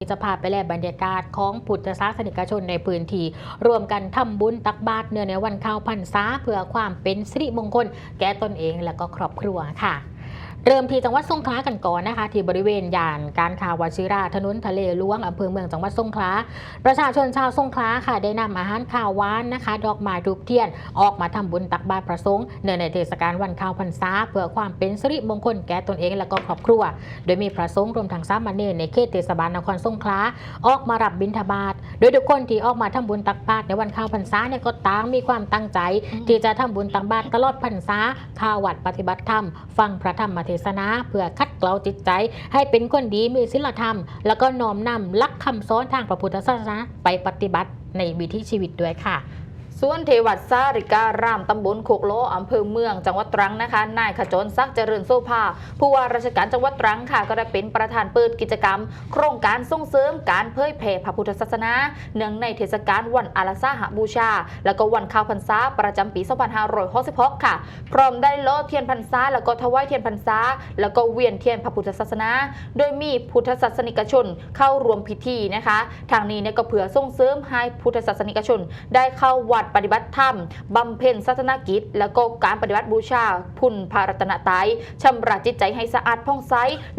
จะพาไปแลบรรยากาศของพุทธศาสนิกชนในพื้นที่รวมกันทำบุญตักบาตรเนื่องในวันเข้าพรรษาเพื่อความเป็นสิริมงคล แก่ตนเองและก็ครอบครัวค่ะ เริ่มที่จังหวัดสงขลากันก่อนนะคะ ที่บริเวณยานการข่าววชิราถนนทะเลล้วงอำเภอเมืองจังหวัดสงขลาประชาชนชาวสงขลาค่ะได้นำอาหารข้าวหวานนะคะ ดอกไม้ทูบเทียน ออกมาทำบุญตักบาตรพระสงฆ์เนื่องในเทศกาลวันข้าวพรรษาเพื่อความเป็นสิริมงคลแก่ตนเองและก็ครอบครัว โดยมีพระสงฆ์รวมทั้งสามเณรในเขตเทศบาลนครสงขลาออกมารับบิณฑบาตโดยทุกคนที่ออกมาทำบุญตักบาตรในวันข้าวพรรษาเนี่ยก็ต่างมีความตั้งใจ ที่จะทำบุญตักบาตรตลอดพรรษาข้าวัดปฏิบัติธรรมฟังพระธรรมเทศสนาเพื่อคัดเกลาจิตใจ ให้เป็นคนดีมีศีลธรรม แล้วก็น้อมนำลักคำสอนทางพระพุทธศาสนาไปปฏิบัติในวิถีชีวิตด้วยค่ะ ส่วนเทวัดซาริการามตำบลโคกโลอำเภอเมือง จังหวัดตรังนะคะ นายขจรศักเจริญโซภาผู้ว่าราชการจังหวัดตรังค่ะ ก็ได้เป็นประธานเปิดกิจกรรม โครงการส่งเสริมการเผยแผ่พระพุทธศาสนา เนื่องในเทศกาลวันอาลาซาหบูชา แล้วก็วันข้าวพรรษาประจำปี2566ค่ะ พร้อมได้โลดเทียนพรรษา แล้วก็ถวายเทียนพรรษา แล้วก็เวียนเทียนพระพุทธศาสนา โดยมีพุทธศาสนิกชนเข้าร่วมพิธีนะคะ ทางนี้เนี่ยก็เพื่อส่งเสริมให้พุทธศาสนิกชน ได้เข้าวัดปฏิบัติธรรมบำเพ็ญศาสนกิจ แล้วก็การปฏิบัติบูชา พุ่นพารัตนตรัยชำระจิตใจให้สะอาดผ่องใส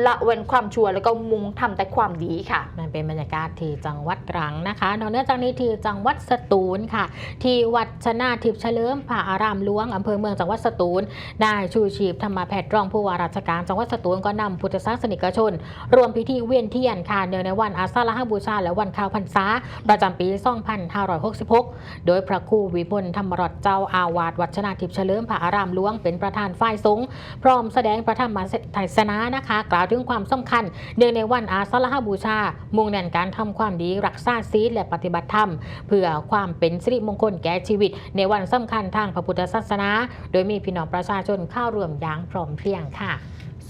ละเว้นความชั่วแล้วก็มุ่งทำแต่ความดีค่ะเป็นบรรยากาศที่จังหวัดตรังนะคะนอกเหนือจากนี้ที่จังหวัดสตูลค่ะ ที่วัดชนาทิพย์เฉลิมพระอารามหลวงอำเภอเมืองจังหวัดสตูลนายชูชีพธรรมแพทย์รองผู้ว่าราชการจังหวัดสตูลก็นำพุทธศาสนิกชน รวมพิธีเวียนเทียนค่ะเนื่องในวันอาสาฬหบูชา และวันข้าวพรรษา ประจำปี 2566 โดยพระครูวิมลธรรมรตเจ้าอาวาสวัดชนาทิพย์เฉลิมพระอารามหลวงเป็นประธานฝ่ายสงฆ์พร้อมแสดงพระธรรมเทศนานะคะ กล่าวถึงความสำคัญ เนื่องในวันอาสาฬหบูชามุ่งเน้นการทำความดีรักษาศีลและปฏิบัติธรรม เพื่อความเป็นสิริมงคลแก่ชีวิต ในวันสำคัญทางพระพุทธศาสนา โดยมีพี่น้องประชาชนเข้าร่วมอย่างพร้อมเพรียงค่ะ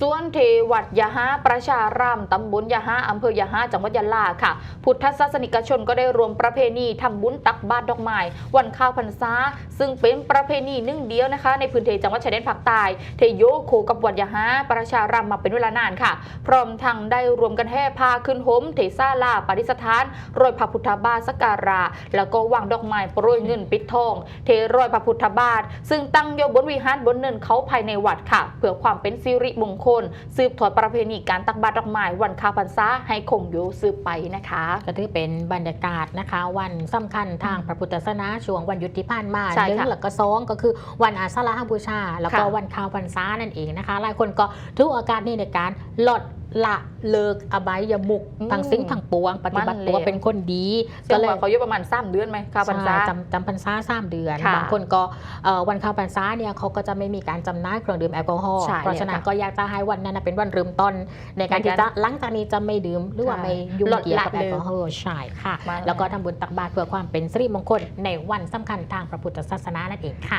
ส่วนเทวัดยะฮะประชารามตำบลยะฮะอำเภอยะฮะจังหวัดยะลาค่ะ พุทธศาสนิกชนก็ได้รวมประเพณีทำบุญตักบาตรดอกไม้วันข้าวพรรษา ซึ่งเป็นประเพณีหนึ่งเดียวนะคะ ในพื้นที่จังหวัดชายแดนภาคใต้เทโยโคกับวัดยะฮะประชารามมาเป็นเวลานานค่ะ พร้อมทั้งได้รวมกันแห่พาขึ้นโฮมเทซาลาปฏิสถานรอยพระพุทธบาทสักการะแล้วก็วางดอกไม้โปรยเงินปิดทอง เทรอยพระพุทธบาท ซึ่งตั้งอยู่บนวิหารบนเนินเขาภายในวัดค่ะเพื่อความเป็นสิริมงคลสืบทอดประเพณีการตักบาตรดอกไม้วันข้าวพรรษาให้คงอยู่สืบไปนะคะ ก็ถือเป็นบรรยากาศนะคะ วันสำคัญทางพระพุทธศาสนาช่วงวันหยุดที่ผ่านมาใช่หนึ่งค่ะแล้วก็สองก็คือวันอาสาฬหบูชา แล้วก็ค่ะวันข้าวพรรษานั่นเองนะคะ หลายคนก็ถือโอกาสนี้ในการลด ละเลิกอบายมุกอืม ทางสิ่งทางปวง ปฏิบัติตัวมันเลยเป็นคนดีซึ่งว่าเขาอยู่ประมาณ3เดือนไหมข้าวพรรษา ใช่จำจำพรรษาสามเดือน ค่ะบางคนก็เอ่อวันข้าวพรรษาเนี่ยเขาก็จะไม่มีการจำหน่ายเครื่องดื่มแอลกอฮอล์ใช่เพราะฉะนั้นค่ะก็อยากจะให้วันนั้นนะเป็นวันเริ่มต้น ในการในที่การจะหลังจากนี้จะไม่ดื่มหรือว่าค่ะไม่ยุ่งลดเกี่ยวละกับแอลกอฮอล์ใช่ค่ะ มาแล้วก็ทำบุญตักบาตรเพื่อความเป็นสิริมงคลในวันสำคัญทางพระพุทธศาสนานั่นเองค่ะ